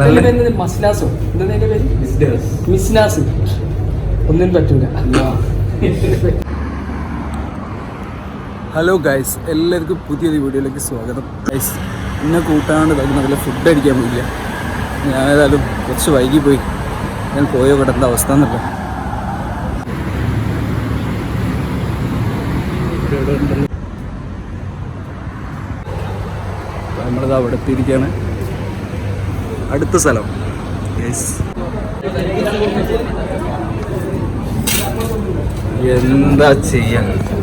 മസ്നാസോ. എന്താ അതിന്റെ പേര്? മിസ്നാസ്. ഒന്നിനും പറ്റൂല. ഹലോ ഗൈസ് എല്ലാവർക്കും പുതിയൊരു വീഡിയോയിലേക്ക് സ്വാഗതം. ഗൈസ് എന്നെ കൂട്ടാണ്ട് നല്ല ഫുഡ് അടിക്കാൻ പോയില്ല. ഞാൻ ഏതായാലും കുറച്ച് വൈകി പോയി ഞാൻ പോയോ കിടന്ന അവസ്ഥ എന്നല്ല നമ്മളിത് അവിടെ എത്തിയിരിക്കുകയാണ് അടുത്ത സ്ഥലം. എന്താ ആക്കട്ടെ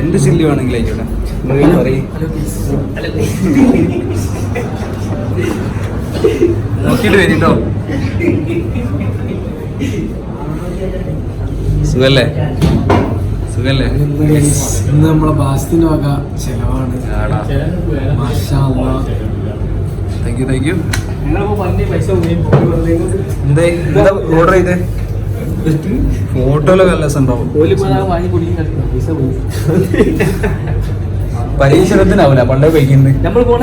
എന്ത് ചില്ലി വേണമെങ്കിലും നോക്കിയിട്ട് വരിട്ടോ സുഖല്ലേ? സുഖല്ലേ? ഇന്ന് നമ്മളെ ബാസ്റ്റിന് വക ചെലവാണ്. Thank you thank you order ചെയ്തേ? ഫോട്ടോയിലൊക്കെ നല്ല സംഭവം ഓൽ പോയി ആ വാങ്ങി കുടിക്കും കളിക്കണം പൈസ പോയി പരീക്ഷണത്തിനാവില്ല പണ്ടേ കഴിക്കുന്നത് നമ്മൾ പോണ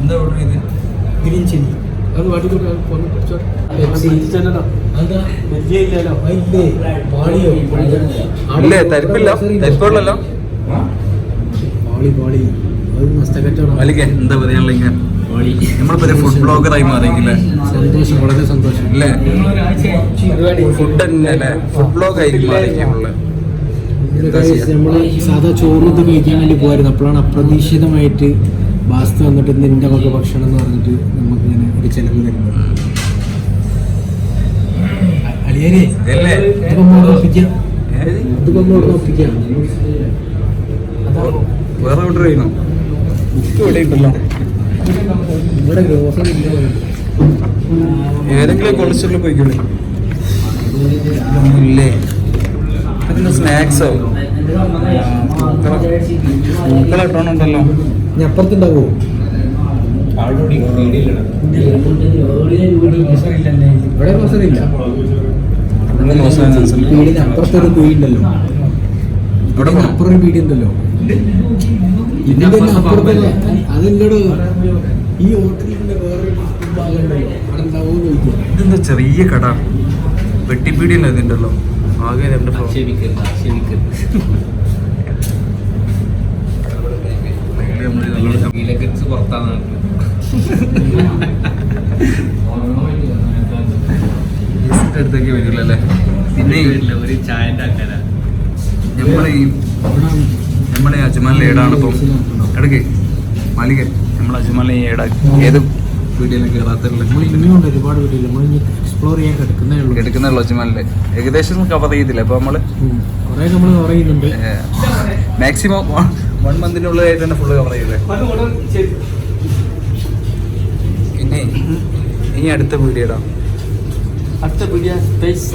എന്താ ഓർഡർ ഗ്രീൻ ചില്ലി അത് വാട്ടി തരിപ്പില്ല. തരിപ്പുള്ളല്ലോ. എന്താ പറയാനുള്ള ഇങ്ങനെ? നമ്മളിപ്പോ ഒരു ഫുഡ് ബ്ലോഗറായി മാറിയെങ്കിലേ സന്തോഷം വളരെ സന്തോഷം. അല്ലേ. ഫുഡ് തന്നെ ഫുഡ് ബ്ലോഗ് ആയിരിക്കും ചെയ്യാ? നമ്മൾ സാധാ ചോറ് ഇത് കഴിക്കാൻ വേണ്ടി പോയിരുന്നു അപ്പോഴാണ് അപ്രതീക്ഷിതമായിട്ട് ബാസ്ത വന്നിട്ട് നിന്റെ വക ഭക്ഷണം എന്ന് പറഞ്ഞിട്ട് നമുക്ക് ഇങ്ങനെ ഒരു ചെലവ് തരുന്നത്. അ- അളിയനെ ഇതല്ലേ? ഇതിപ്പോ നമ്മൾ ഒപ്പിക്കാം. ഏ? ഇതിപ്പോ നമ്മൾ ഒപ്പിക്കാം. വേറെ ഓർഡർ ചെയ്യണോ ബുക്ക് ഇവിടെ ഉണ്ടല്ലോ. ഇവിടെ ഗ്രോസറി ഇല്ല ഏതെങ്കിലും കൊളസ്ട്രോളിൽ പോയിക്കോളെ. ഇല്ലേ? അതിന് സ്നാക്സോ ഉണ്ടല്ലോ ഇനി അപ്പുറത്തുണ്ടാവോ? ഇവിടെ വീടിന് അപ്പുറത്തൊരു കുഴിയുണ്ടല്ലോ ഇവിടെ അപ്പുറം പീടി ഉണ്ടല്ലോ ഇതിന്റെ അപ്പുറത്തല്ല അതെന്നോട് ഈ ഹോട്ടലിന്റെ വേറൊരു ഭാഗം ഉണ്ടല്ലോ. അവിടെ ഉണ്ടാവുമോ ഇതെന്താ ചെറിയ കട? വെട്ടിപ്പീടിയല്ല ഇതിണ്ടല്ലോ ആകെ രണ്ട്. അതിൽ നമ്മൾ നല്ലോണം ഈസിന്റെ അടുത്തേക്ക് വരില്ലല്ലേ? പിന്നെ ഒരു ചായന്റെ ആക്കാനാ നമ്മളെ ഈ നമ്മളെ അജ്മാലിലെ ഏടാണ് ഇപ്പം. ഇടയ്ക്ക് മാലിക. നമ്മളെ അജ്മാലിലെ ഈ ഏടാ ഏത് നമ്മൾ ഇനിയുണ്ട് ഒരുപാട് വീട്ടിൽ എക്സ്പ്ലോർ ചെയ്യാൻ കിടക്കുന്നേ ഉള്ളൂ. എടുക്കുന്നുള്ള അജ്മലിൽ ഏകദേശം കവർ ചെയ്തില്ല അപ്പൊ നമ്മൾ? കുറെ നമ്മൾ പറയുന്നുണ്ട് മാക്സിമം വൺ മന്തിനുള്ളിലായിട്ട് തന്നെ ഫുള്ള് കവർ ചെയ്തേ. പിന്നെ ഇനി അടുത്ത വീഡിയോ ഇടാം അടുത്ത വീഡിയോ സ്പേസ്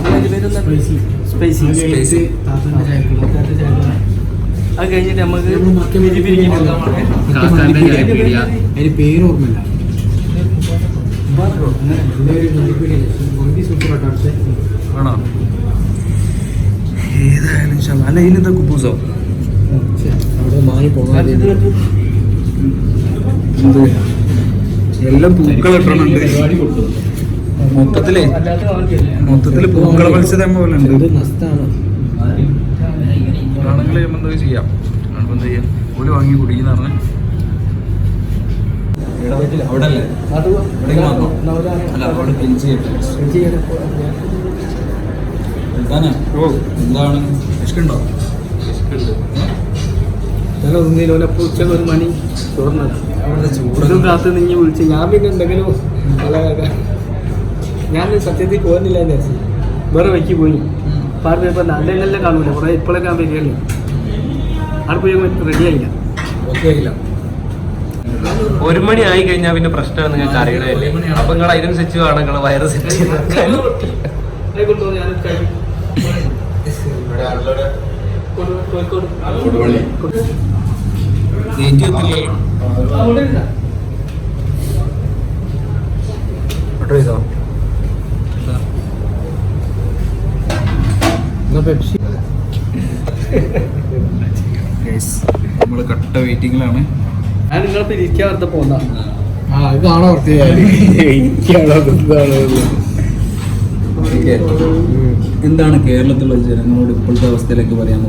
സ്പേസി അത് കഴിഞ്ഞിട്ട് നമുക്ക് അതിന് പേര് ഓർമ്മയില്ല. ആണോ? ഏതായാലും ശാ- അല്ല ഇതിനെന്താ കുബൂസോ അവിടെ മാറി പോകാതെ എല്ലാം പൂക്കൾ ഇട്ടിട്ടുണ്ട്. മൊത്തത്തിലേ? മൊത്തത്തിൽ പൂക്കള മത്സരം പോലെ ഉണ്ട്. ആണെങ്കിൽ എന്താ ചെയ്യാം. നമ്മളിപ്പോ എന്താ ചെയ്യാം? ഓൽ വാങ്ങി കുടിക്കുന്ന അവിടെ അല്ലേ ഇവിടേക്ക് മാത്രം അല്ല അവിടെ ചെയ്യട്ടെ എന്താണ്? ഒരു മണി ചൂട്. കാത്ത് നിങ്ങി വിളിച്ച്. ഞാൻ പിന്നെ എന്തെങ്കിലും ഞാൻ സത്യത്തിൽ പോകുന്നില്ല എന്ന്. വെച്ചു വേറെ വയ്ക്ക് പോയി. പറഞ്ഞു ഇപ്പം കാണൂല? കുറേ ഇപ്പോഴൊക്കെ ആ വരികയല്ലേ അവിടെ പോയി റെഡി ആയില്ല. ഓക്കെ ആയില്ല. ഒരു മണി ആയി കഴിഞ്ഞാൽ പിന്നെ പ്രശ്നമാണ് നിങ്ങൾക്ക് അറിയണല്ലേ അപ്പൊ നിങ്ങൾ അതിനനുസരിച്ച് വേണം നിങ്ങൾ വയറ് സെറ്റ് പെപ്സി നമ്മൾ കട്ട വെയിറ്റിംഗിലാണ് ഞാൻ വെറുതെ ആ എന്താണ് കേരളത്തിലുള്ള ജനങ്ങളോട് ഇപ്പോഴത്തെ അവസ്ഥയിലേക്ക് പറയാൻ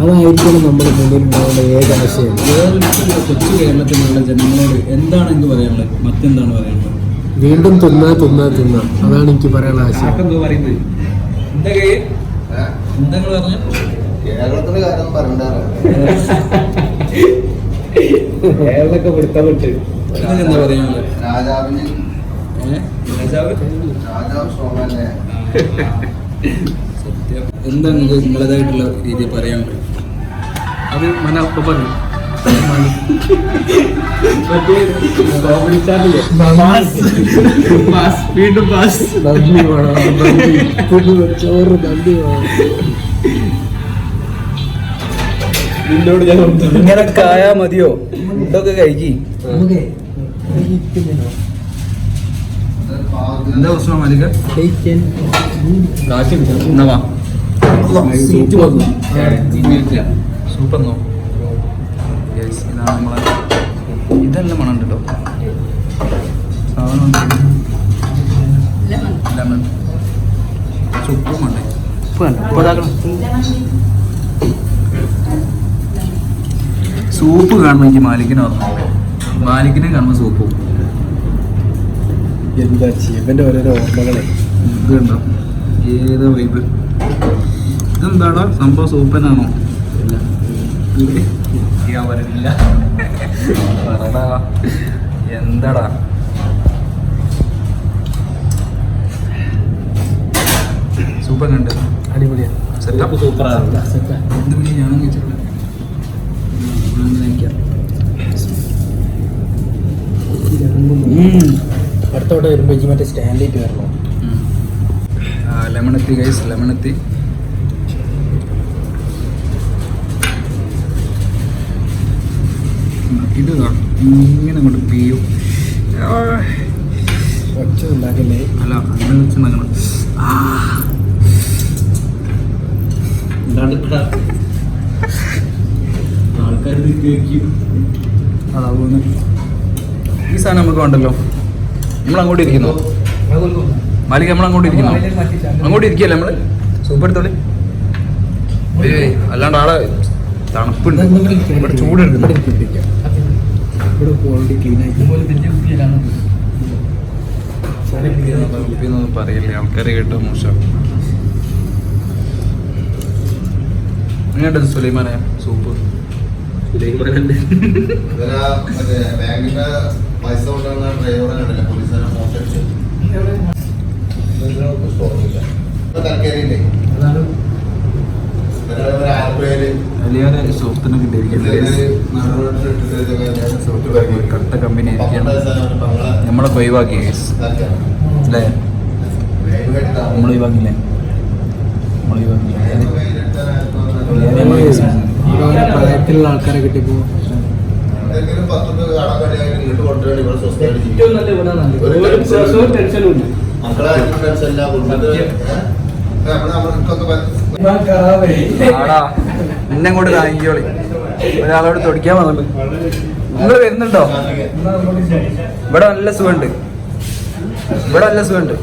അതായിരിക്കണം നമ്മുടെ മുന്നിൽ ഉണ്ടാവേണ്ട ഏക ആശയം. കേരളത്തിലുള്ള കൊച്ചു കേരളത്തിലുള്ള ജനങ്ങളോട് എന്താണ് എനിക്ക് പറയാനുള്ളത്? മറ്റെന്താണ് പറയാനുള്ളത്? വീണ്ടും തിന്ന തിന്ന തിന്ന. അതാണ് എനിക്ക് പറയാനുള്ള ആശയം. എന്തോ പറയുന്നത്? എന്താ കൈ എന്താ നിങ്ങൾ പറഞ്ഞത് കേരളത്തിന്റെ കാര്യം വിട്ട് എന്താ പറയാനുള്ളത് രാജാവിന് രാജാവ് രാജാവ് സോമല്ലേ സത്യം എന്താ നിങ്ങൾക്ക് നിങ്ങളതായിട്ടുള്ള രീതി പറയാനുള്ളത് അത് മന ഒപ്പം പറഞ്ഞു വീണ്ടും ചോറ് നന്ദി വേണം നിന്നോട് ഞാൻ. ഇങ്ങനെ കായാ മതിയോ? ഇതൊക്കെ കഴിക്കി. എന്താ പ്രശ്നം മാലിക? കഴിക്കാൻ എന്നാ വാ. സീറ്റ് വന്നു സൂപ്പ് എന്നോ യെസ് ഇതാണ് നമ്മളെ ഇതെല്ലാം മണം കേട്ടോ സാധനം ലെമൺ. ഉണ്ട്. ഇപ്പൊ ഇതാക്കണം. സൂപ്പ് കാണുമ്പോൾ എനിക്ക് മാലിക്കിനെ ഓർമ്മ മാലിക്കിനെ കാണുമ്പോൾ സൂപ്പ്. എന്താ ചെയ്യന്റെ ഓരോരോ ഓർമ്മകളെ? ഇതുണ്ടോ? കണ്ടോ ഏതോ വൈബ് ഇതെന്താടാ? സംഭവം സൂപ്പനാണോ പറയുന്നില്ല. പറടാ. എന്താടാ? സൂപ്പർ കണ്ടു അടിപൊളിയാ. സെറ്റപ്പ് സൂപ്പറാണ് സെറ്റാ. എന്ത് പിന്നെ ഞാനും കഴിക്കാം അടുത്തോട്ട് വരുമ്പോ ഇജ്ജ് മറ്റേ സ്റ്റാൻഡിലേക്ക് വരണോ ലെമൺ എത്തി ഗൈസ് ലെമൺ എത്തി. ഇത് ഇങ്ങനെ കൊണ്ട് പിയും ഒച്ച ഉണ്ടാക്കല്ലേ? അല്ല അങ്ങനെ വെച്ച് നക്കണം ഈ സാധനം നമുക്ക് വേണ്ടല്ലോ. നമ്മൾ അങ്ങോട്ട് ഇരിക്കുന്നു? മാലിക നമ്മൾ അങ്ങോട്ട് ഇരിക്കുന്നു? അങ്ങോട്ട് ഇരിക്കല്ലേ നമ്മൾ? സൂപ്പർ ഏയ് അല്ലാണ്ട് ആളെ തണുപ്പുണ്ട്. ഇവിടെ ചൂടുണ്ട് ഇവിടെ പറയില്ലേ. ആൾക്കാരെ കേട്ടോ മോശം. എങ്ങനെയുണ്ട് സുലൈമാനെ? സൂപ്പ്? മറ്റേ ബാങ്കിന്റെ പൈസ കൊണ്ടുവന്ന ഡ്രൈവറെ കണ്ടില്ല പോലീസുകാരെ മോശടിച്ചു കട്ട കമ്പനി ആയിരിക്കണം നമ്മളെ ഒഴിവാക്കി. അല്ലേ നമ്മൾ ഒഴിവാക്കില്ലേ നമ്മൾ ഒഴിവാക്കില്ലേ ഇവരെ പ്രായത്തിലുള്ള ആൾക്കാരെ കിട്ടിയപ്പോ പത്ത് രൂപ കാണാൻ കഴിയാൻ ഇങ്ങോട്ട് കൊണ്ടുവരാൻ ഇവിടെ സ്വസ്ഥമായിട്ട് ജീവിക്കും. ഇല്ല. എന്നെ കൊണ്ട് താങ്കിയോളി ഒരാളോട് തൊടിക്കാൻ വന്നു നിങ്ങൾ വരുന്നുണ്ടോ? ഇവിടെ നല്ല സുഖമുണ്ട്. ഇവിടെ നല്ല സുഖമുണ്ട്.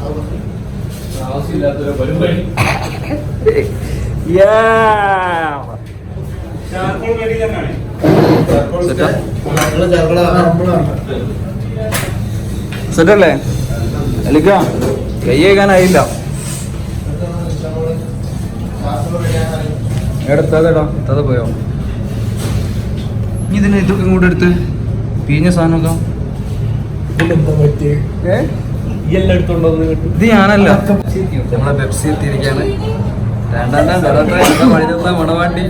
സെറ്റല്ലേ അലിക്ക കൈ കഴുകാനായില്ല എടുത്തതെടാ പോയോ നീ ഇതിന് ഇതൊക്കെ ഇങ്ങോട്ട് എടുത്ത് പിഴിഞ്ഞ സാധനമൊക്കെ ഇത് ഞാനല്ല നമ്മളെ പെപ്സി എത്തിയിരിക്കാണ് രണ്ടാം വഴിതെന്ന മണവാണ്ടി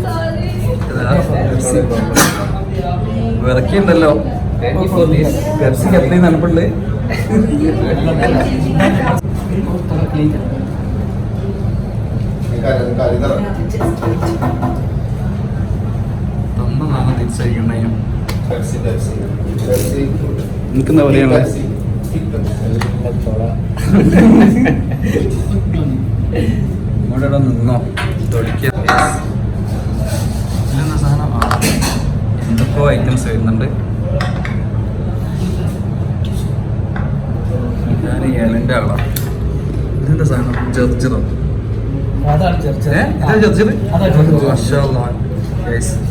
വിറക്കിണ്ടല്ലോ പെപ്സിക്ക് എത്രയും നനപ്പുണ്ട് തന്ന നാളെ തിരിച്ചയക്കണേ പെപ്സി പെപ്സി പെപ്സി നിനക്കെന്താ പറയാനുള്ളത് പെപ്സി ഇങ്ങോട്ട് ഇവിടെ നിന്നോ. തൊടിക്കുക ഇതെന്താ സാധനം ആ എന്തൊക്കെയോ ഐറ്റംസ് വരുന്നുണ്ട്. ഞാൻ ഏലന്റെ ആളാണ് ഇതെന്താ സാധനം? ജർജറോ അതാണ് ജർജർ ജർജർ.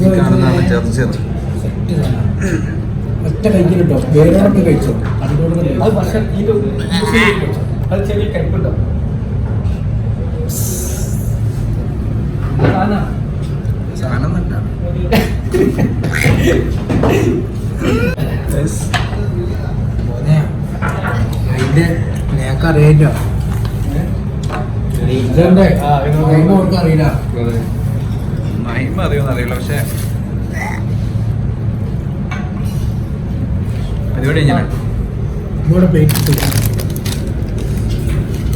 ഈ കാണുന്നതാണ് ജർജർ ഒറ്റ വേരോടൊക്കെ കഴിച്ചോ? അത് ചെറിയ സാധനം. അതിന്റെ ഇതെന്റെ അവർക്ക് അറിയില്ല. മഹിമ അറിയുമെന്ന് അറിയില്ല പക്ഷെ. പരിപാടി എങ്ങനെ? ഇവിടെ പ്ലേറ്റ്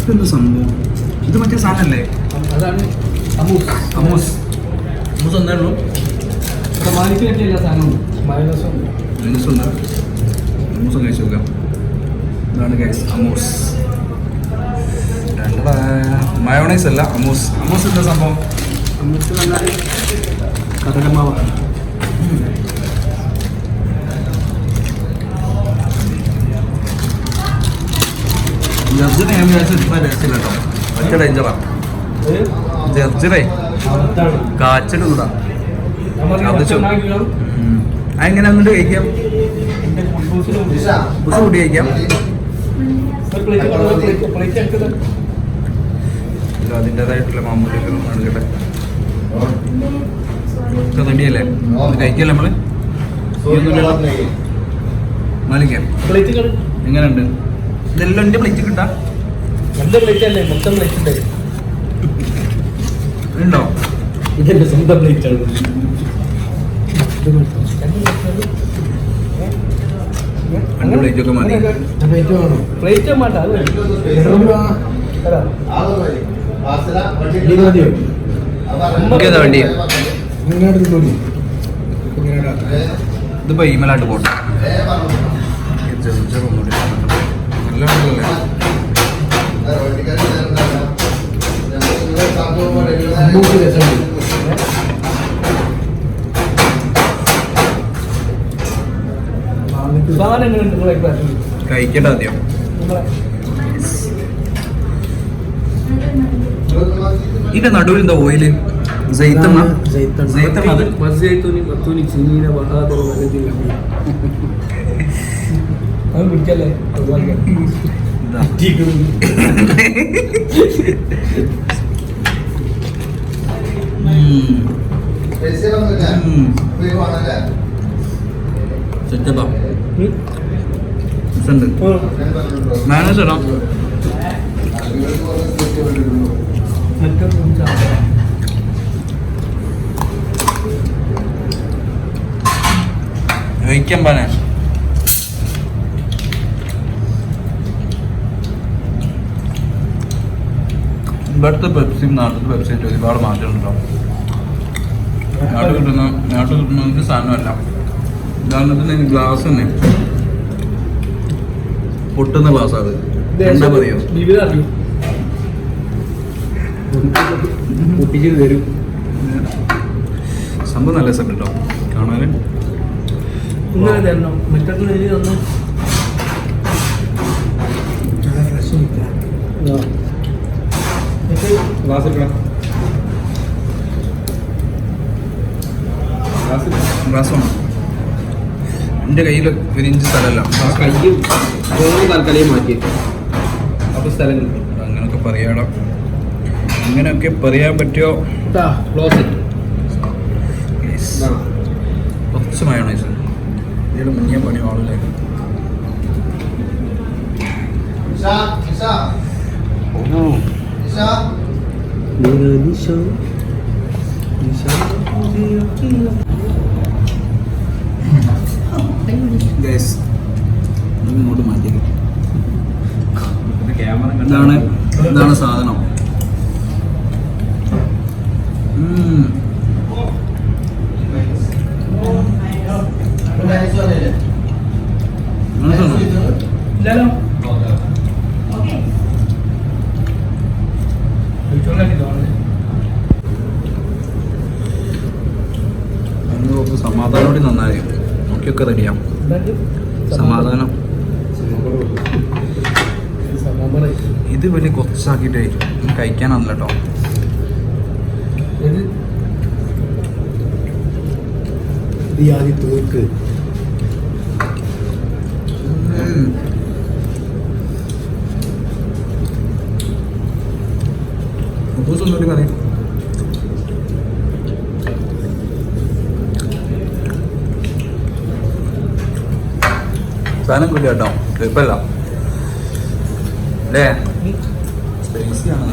ഇതെന്താ സംഭവം? ഇത് മറ്റേ സാധനമല്ലേ അതാണ് അമൂസ്. അമൂസ്. അമൂസ് ഒന്നേ മാലിക്ക് പറ്റിയ സാധനവും മൈനസും ഒന്ന് കഴിച്ചു നോക്കാം. ഇതാണ് ഗൈസ് അമോസ്. മയോണൈസ് അല്ല അമോസ്. അമോസ് എന്താ സംഭവം? അമൂസ് പറഞ്ഞാൽ കടലമാവ ജർജറിനെ ഞാൻ വിചാരിച്ചു ഇത്ര ടേസ്റ്റില്ല കേട്ടോ. ഒറ്റ ഡേഞ്ചറാണ് ജർജറേ കാച്ചിട്ട് കൂടാ അതെങ്ങനെ വന്നിട്ട് കഴിക്കാം. ബുസ് കൂട്ടി കഴിക്കാം. അതിന്റെതായിട്ടുള്ള മാമൂലിയൊക്കെ കാണിക്കട്ടെ ഇത് റെഡിയല്ലേ ഇത് കഴിക്കല്ലേ നമ്മൾ? മാലിക്കാം. എങ്ങനെയുണ്ട്? ഇതെല്ലാം എന്റെ പ്ലേറ്റ് കിട്ടാ? രണ്ട് പ്ലേറ്റ് അല്ലേ? മൊത്തം പ്ലേറ്റ് ഉണ്ട്? ഇതെന്റെ സ്വന്തം പ്ലേറ്റ് ആണ്. പ്ലേറ്റ് മാട്ട വേണ്ടി? ഇതിപ്പോ ഈമലായിട്ട് പോട്ടെ. നല്ല കഴിക്കട്ടെ ആദ്യം. ഇതിന്റെ നടുവിൽ എന്താ ഓയിൽ പിടിക്കല്ലേ. സെറ്റപ്പാ. രസമുണ്ട് മാനേജ് കഴിക്കാൻ പാനെ ഇവിടുത്തെ പെപ്സിയും നാട്ടിലത്തെ വെബ്സൈറ്റ് ഒരുപാട് മാറ്റമുണ്ടോ നാട്ടിൽ കിട്ടുന്ന നാട്ടിൽ കിട്ടുന്ന ഒരു സാധനമല്ല. ഉദാഹരണത്തിന് ഗ്ലാസ് തന്നെ. പൊട്ടുന്ന ഗ്ലാസ് അത്. എന്താ മതിയോ? പൊട്ടിച്ച് തരും. സംഭവം നല്ല രസം കേട്ടോ കാണാൻ ഗ്ലാസ് എടുക്കണം ഗ്ലാസ് വേണം. എന്റെ കയ്യിൽ ഒരു ഇഞ്ച് സ്ഥലമല്ല. ആ കയ്യും ഫോണും തൽക്കാലം മാറ്റി അപ്പൊ സ്ഥലം കിട്ടും അങ്ങനൊക്കെ പറയാടോ. അങ്ങനെയൊക്കെ പറയാൻ പറ്റുമോ ക്ലോസ് കുറച്ച് മയോണൈസ് ഇതിൽ മുങ്ങിയ പണി ആളില്ലേ ഗൈസ് ഇങ്ങോട്ട് മാറ്റിയേക്കും ക്യാമറ ഇതാണ് ഇതാണ് സാധനം ഉം. ഇല്ലല്ലോ അന്ന് കുറച്ച് സമാധാനോടെ നന്നായി നോക്കിയൊക്കെ റെഡിയാവും സമാധാനം ഇത് വലിയ കുറച്ചാക്കിയിട്ടേ ഇത് കഴിക്കാനാണല്ലോ കേട്ടോ തോക്ക് പറയും സാധനം കിട്ടിയ കേട്ടോ. ട്രിപ്പല്ല അല്ലേ? സ്പൈസിയാണ്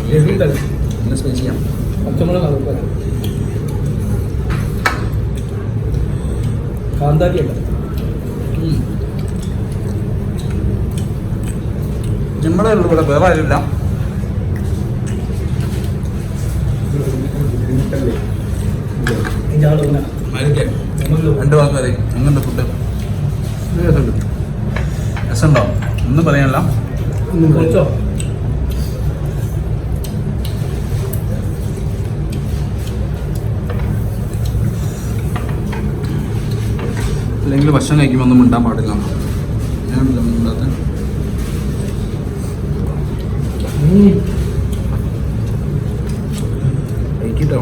നമ്മളെ ഇവിടെ വേറെ ആരുമില്ല. രണ്ട് വാക്ക് അങ്ങനത്തെ ഫുഡ് രസമുണ്ടോ. ഒന്നും പറയാനല്ല. അല്ലെങ്കിൽ ഭക്ഷണം കഴിക്കുമ്പോൾ ഒന്നും മിണ്ടാൻ പാടില്ല. ഞാൻ മിണ്ടാത്ത? കഴിക്കിട്ടോ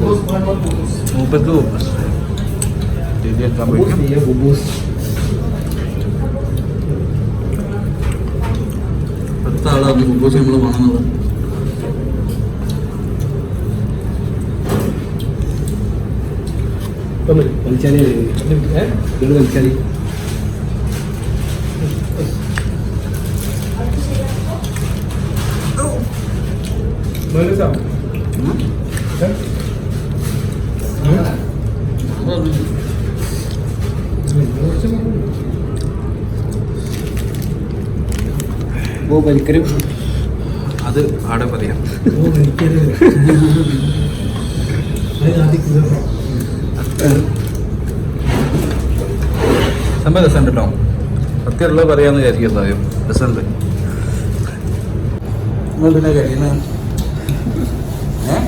ബോസാണോ മൂപ്പർക്ക് ശരിയാക്കാൻ പറ്റും അടുത്ത ആളാണ് കുബൂസ് നമ്മൾ കാണുന്നത് വലിച്ചാലേ ഇത് വലിച്ചാലേ ഓ വലിക്കരും അത് ആടെ പറയാം ഓ അത് ആടെ പറയാം. സംഭവം രസമുണ്ട് കേട്ടോ. സത്യമുള്ള പറയാന്ന് വിചാരിക്കുന്നത് രസമുണ്ട്. നിങ്ങൾ പിന്നെ കഴിയുന്നത് ഏഹ്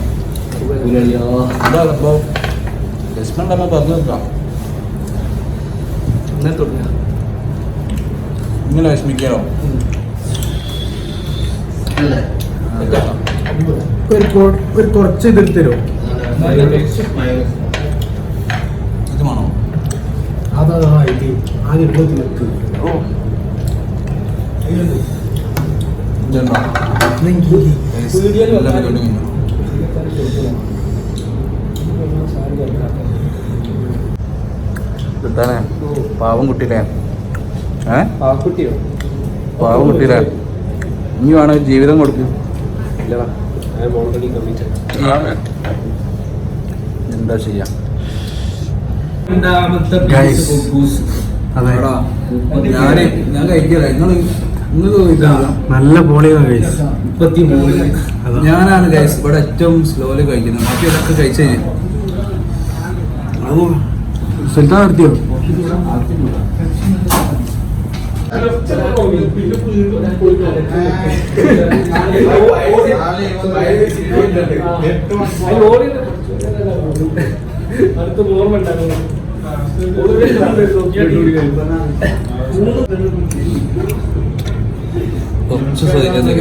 എന്താണ് അപ്പോൾ പറഞ്ഞു നോക്കാം ഇന്നലെ തുടങ്ങാം. ഇങ്ങനെ വിഷമിക്കാനോ ഒരു കുറച്ച് എതിർത്തരോ ഇത് വേണോ? അതാ ഇത് ആദ്യം ഓ. ഇതുണ്ടോ? കിട്ടാനേ പാവം കുട്ടിയിലെ ഏ? പാവം കുട്ടിയിലെ ഇനി വേണം ജീവിതം കൊടുക്കും. ഇല്ലടാ ഐ ഓൾറെഡി കമ്മിറ്റഡ് എന്താ ചെയ്യാ. അതെ. ഞാൻ ഞാൻ കഴിക്കില്ല നിങ്ങൾ നിങ്ങൾ നല്ല പോളിയാണ് കഴിച്ചു മുപ്പത്തി മൂന്ന് ഞാനാണ് ഗൈസ് ഇവിടെ ഏറ്റവും സ്ലോലി കഴിക്കുന്നത്. ബാക്കി ഇതൊക്കെ കഴിച്ചു കഴിഞ്ഞു. സുൽത്താൻ നടത്തിയോ അടുത്ത ഓർമ്മ ഉണ്ടാകുന്നു കുറച്ച് സൈലന്റ്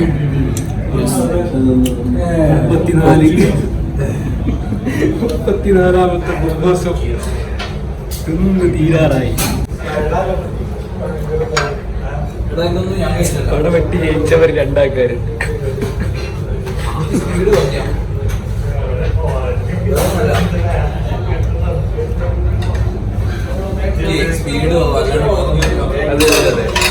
മുപ്പത്തിനാല് മുപ്പത്തിനാലാമത്തെ ദിവസം തിന്ന് തീരാറായി. അവിടെ വെട്ടി ജയിച്ചവർ രണ്ടാൾക്കാര്. സ്പീഡ് അതെ അതെ അതെ.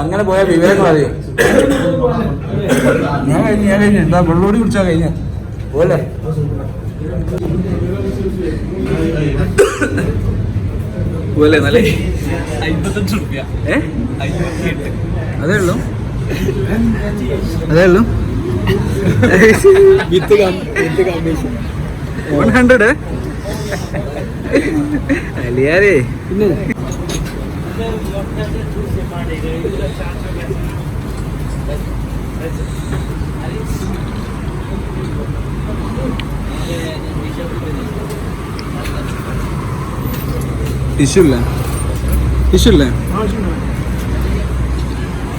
അങ്ങനെ പോയാൽ വിവേകം മതി ഞാൻ കഴിഞ്ഞു ഞാൻ കഴിഞ്ഞു. എന്താ വെള്ളോടി കുടിച്ചാ കഴിഞ്ഞ. പോലെ പോലെ നല്ല അമ്പത്തഞ്ച് റുപ്യ. ഏ? അതേ ഉള്ളൂ. അതേ ഉള്ളൂ. വിത്ത് വിത്ത് വൺ ഹൺഡ്രഡ് അലിയാരേ.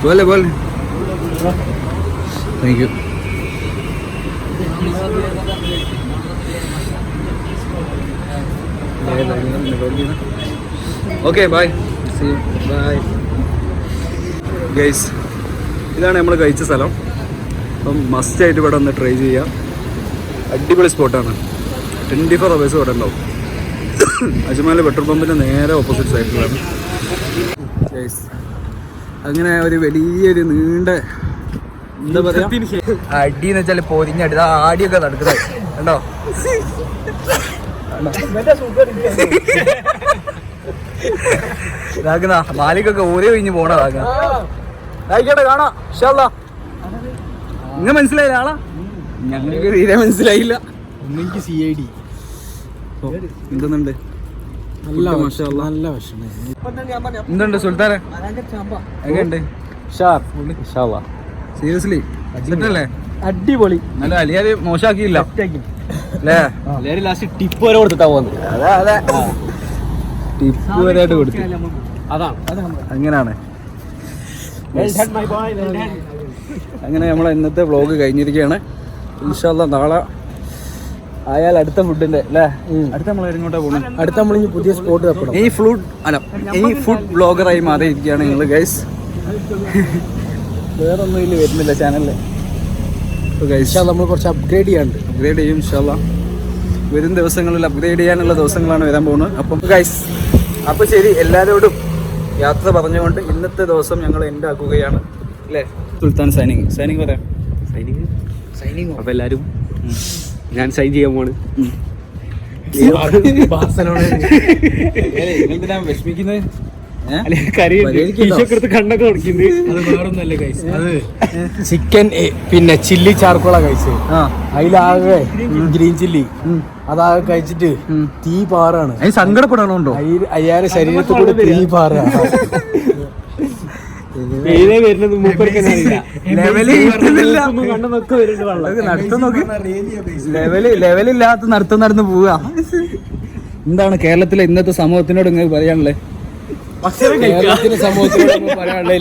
പോലെ പോലെ. Thank you okay bye bye guys ഇതാണ് നമ്മൾ കഴിച്ച സ്ഥലം. അപ്പം മസ്റ്റായിട്ട് ഇവിടെ ഒന്ന് ട്രൈ ചെയ്യാം. അടിപൊളി സ്പോട്ടാണ് ട്വന്റി ഫോർ അവേഴ്സ് ഇവിടെ ഉണ്ടാവും. അജ്മാലെ പെട്രോൾ പമ്പിന്റെ നേരെ ഓപ്പോസിറ്റ് സൈഡിലാണ് ഗൈസ് അങ്ങനെ ഒരു വലിയൊരു നീണ്ട എന്താ പറയാ? അടി എന്ന് വെച്ചാൽ പൊരിഞ്ഞടി ആടിയൊക്കെ നടക്കുന്നത്. കണ്ടോ? ഇതാക്കുന്ന മാലിക്കൊക്കെ ഓരോ കഴിഞ്ഞ് പോണതാക്കുന്ന ആയിക്കോട്ടെ കാണാം. ഇൻഷാല്ലാ നിങ്ങ മനസ്സിലായില്ല ആളാ? ഞങ്ങൾക്ക് തീരെ മനസ്സിലായില്ല. ഒന്നെങ്കിൽ സി ഐ ഡി എന്തോന്നുണ്ട്? നല്ല. നല്ല ഭക്ഷണം എന്തുണ്ട് സുൽത്താനെ? എങ്ങനെയുണ്ട്? സീരിയസ്ലി അല്ലേ അടിപൊളി നല്ല അലിയാര് മോശമാക്കിയില്ല ലാസ്റ്റ് ടിപ്പ് വരെ കൊടുത്തിട്ടാ പോകുന്നത് അതെ അതെ. ടിപ്പ് വരെയായിട്ട് കൊടുത്തു. അതാണ്. അങ്ങനെയാണ്. അങ്ങനെ നമ്മൾ ഇന്നത്തെ വ്ളോഗ് കഴിഞ്ഞിരിക്കുകയാണ്. ഇൻഷാല്ല നാളെ ആയാൽ അടുത്ത ഫുഡിന്റെ അല്ലേ അടുത്ത നമ്മൾ എങ്ങോട്ടാ പോകുന്നത് അടുത്ത നമ്മൾ ഇനി പുതിയ സ്പോട്ട് തപ്പണം ഈ ഫുഡ് അല്ല ഈ ഫുഡ് ബ്ലോഗറായി മാറിയിരിക്കുകയാണ് നിങ്ങൾ ഗൈസ് വേറൊന്നും ഇതിൽ വരുന്നില്ല ചാനലിൽ പക്ഷേ നമ്മൾ കുറച്ച് അപ്ഗ്രേഡ് ചെയ്യാനുണ്ട് അപ്ഗ്രേഡ് ചെയ്യും ഇൻഷാല്ല വരും ദിവസങ്ങളിൽ അപ്ഗ്രേഡ് ചെയ്യാനുള്ള ദിവസങ്ങളാണ് വരാൻ പോകുന്നത് അപ്പം ഗൈസ് അപ്പോൾ ശരി എല്ലാവരോടും യാത്ര പറഞ്ഞുകൊണ്ട് ഇന്നത്തെ ദിവസം ഞങ്ങൾ എന്റെ ആക്കുകയാണ് അല്ലേ സുൽത്താൻ സൈനിങ് സൈനിങ് പറയാം സൈനിങ് സൈനിങ് അപ്പോൾ എല്ലാവരും ഞാൻ സൈൻ ചെയ്യാൻ പോണ് എന്തിനാ വിഷമിക്കുന്നത് കണ്ണൊക്കെ ചിക്കൻ പിന്നെ ചില്ലി ചാർക്കോള കഴിച്ചത് ആ. അതിലാകെ ഗ്രീൻ ചില്ലി അതാകെ കഴിച്ചിട്ട് തീ പാറാണ്. അതിന് സങ്കടപ്പെടണുണ്ടോ അയ്യ- അയ്യായിരം ശരീരത്തിൽ കൂടെ തീ പാറ. വരുന്നത് നടത്തം നോക്ക്. ലെവൽ ലെവലില്ലാത്ത നടത്തം നടന്ന് പോവുക എന്താണ് കേരളത്തിലെ ഇന്നത്തെ സമൂഹത്തിനോട് നിങ്ങൾക്ക് പറയാനുള്ളത് കേരളത്തിന്റെ സമൂഹത്തിൽ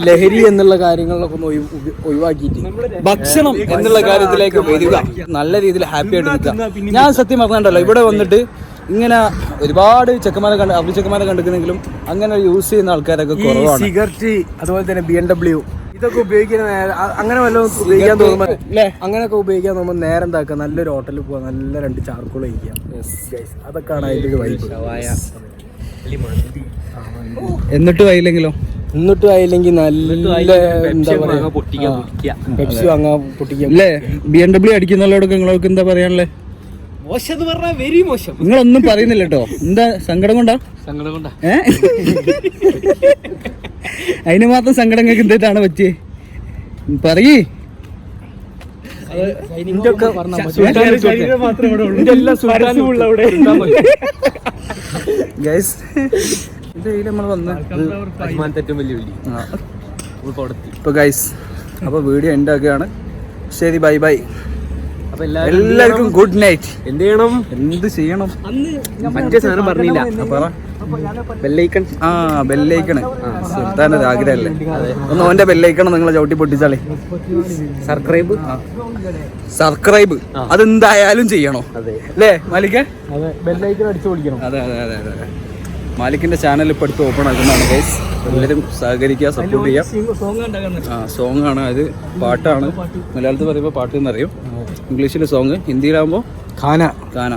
ലഹരി എന്നുള്ള കാര്യങ്ങളിലൊക്കെ ഒന്ന് ഒഴിവാക്കിയിട്ട് ഭക്ഷണം എന്നുള്ള കാര്യത്തിലേക്ക് വരിക. നല്ല രീതിയിൽ ഹാപ്പി ആയിട്ട് നിൽക്കുക. ഞാൻ സത്യം പറഞ്ഞിട്ടല്ലോ ഇവിടെ വന്നിട്ട് ഇങ്ങനെ ഒരുപാട് ചെക്കന്മാരെ കണ്ട് അബ്ദു ചെക്കന്മാരെ കണ്ടിരിക്കുന്നെങ്കിലും അങ്ങനെ യൂസ് ചെയ്യുന്ന ആൾക്കാരൊക്കെ കുറവാണ്. സിഗരറ്റ് അതുപോലെ തന്നെ ബി എം ഡബ്ല്യു ഇതൊക്കെ ഉപയോഗിക്കുന്ന അങ്ങനെ വല്ലതും ഉപയോഗിക്കാൻ തോന്നുമ്പോൾ അല്ലേ? അങ്ങനെയൊക്കെ ഉപയോഗിക്കാൻ തോന്നുമ്പോൾ നേരം എന്താക്കുക നല്ലൊരു ഹോട്ടലിൽ പോകാം നല്ല രണ്ട് ചാർക്കോൾ കഴിക്കാം അതൊക്കെയാണ് അതിന്റെ ഒരു വൈബ് എന്നിട്ടും ആയില്ലെങ്കിലോ എന്നിട്ടും ആയില്ലെങ്കിൽ നല്ല എന്താ പറയാ പെപ്സി വാങ്ങാ പൊട്ടിക്കാം അല്ലേ ബി എം ഡബ്ല്യു അടിക്കുന്നവരോടൊക്കെ നിങ്ങൾക്ക് എന്താ പറയാനല്ലേ മോശം എന്ന് പറഞ്ഞാൽ വെരി മോശം. നിങ്ങളൊന്നും പറയുന്നില്ല കേട്ടോ എന്താ സങ്കടം കൊണ്ടാ? സങ്കടം കൊണ്ടാ. ഏ? അതിന് മാത്രം സങ്കടം നിങ്ങൾക്ക് പറ്റി പറ്റിയേ? പറയേ. ഗൈസ് നമ്മൾ വന്ന് ഗൈസ് അപ്പൊ വീഡിയോ എന്റെ ആക്കുകയാണ്. ശരി ബൈ ബൈ അപ്പൊ എല്ലാവർക്കും ഗുഡ് നൈറ്റ് എന്ത് ചെയ്യണം? എന്ത് ചെയ്യണം? മറ്റേ സാധനം പറഞ്ഞില്ല. പറ. ബെല്ലൈക്കൺ? ആ ബെല്ലൈക്കണ് സുൽത്താൻ ഒരു ആഗ്രഹമല്ലേ? ഒന്ന് ഓന്റെ ബെല്ലൈക്കണം നിങ്ങളെ ചവിട്ടി പൊട്ടിച്ചാളേ. സബ്സ്ക്രൈബ് സബ്സ്ക്രൈബ് അതെന്തായാലും ചെയ്യണോ? അല്ലേ മാലിക്ക അതെ ബെല്ലൈക്കൻ അടിച്ചു പൊളിക്കണം. അതെ അതെ അതെ അതെ മാലിക്കിന്റെ ചാനൽ ഇപ്പൊ അടുത്ത് ഓപ്പൺ ആക്കുന്നതാണ് ഗൈസ് എല്ലാവരും സഹകരിക്കുക സപ്പോർട്ട് ചെയ്യാം ആ സോങ് ആണ് അത്. പാട്ടാണ്. മലയാളത്തിൽ പറയുമ്പോൾ പാട്ട് എന്നറിയും ഇംഗ്ലീഷിൽ സോങ് ഹിന്ദിയിലാകുമ്പോൾ ഖാന. ഗാന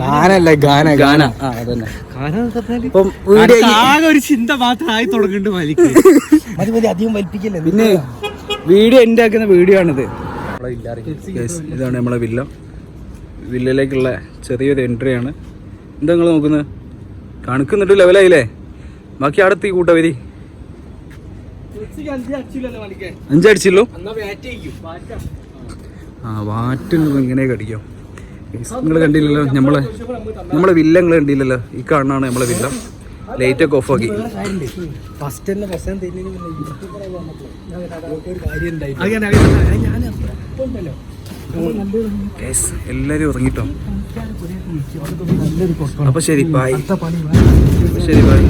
ഖാനല്ല ഗാന ഗാന. ആ അതന്നെ. ഇപ്പം ആകെ ഒരു ചിന്ത മാത്രമായി തുടങ്ങുന്നുണ്ട് മാലിക്ക് മതി മതി അധികം വലിപ്പിക്കല്ലേ? പിന്നെ വീഡിയോ എന്റെ ആക്കുന്ന വീഡിയോ ആണിത്. ഇതാണ് നമ്മളെ വില്ല വില്ലയിലേക്കുള്ള ചെറിയൊരു എൻട്രി ആണ് എന്താ നിങ്ങൾ നോക്കുന്നത് കണക്കുന്നിട്ട് ലെവലായില്ലേ ബാക്കി അടുത്ത് ഈ കൂട്ടവരി. അഞ്ചടിച്ചല്ലോ ആ വാറ്റ് ഇങ്ങനെ കടിക്കാം നിങ്ങൾ കണ്ടില്ലല്ലോ നമ്മളെ നമ്മളെ വില്ല നിങ്ങൾ കണ്ടില്ലല്ലോ. ഈ കാണാണ് നമ്മളെ വില്ല. ലൈറ്റ് ഒക്കെ ഓഫ് ആക്കി. എല്ലാരും ഉറങ്ങിട്ടോ? നല്ലൊരു അപ്പൊ ശരി ബായ് ശരി ബൈ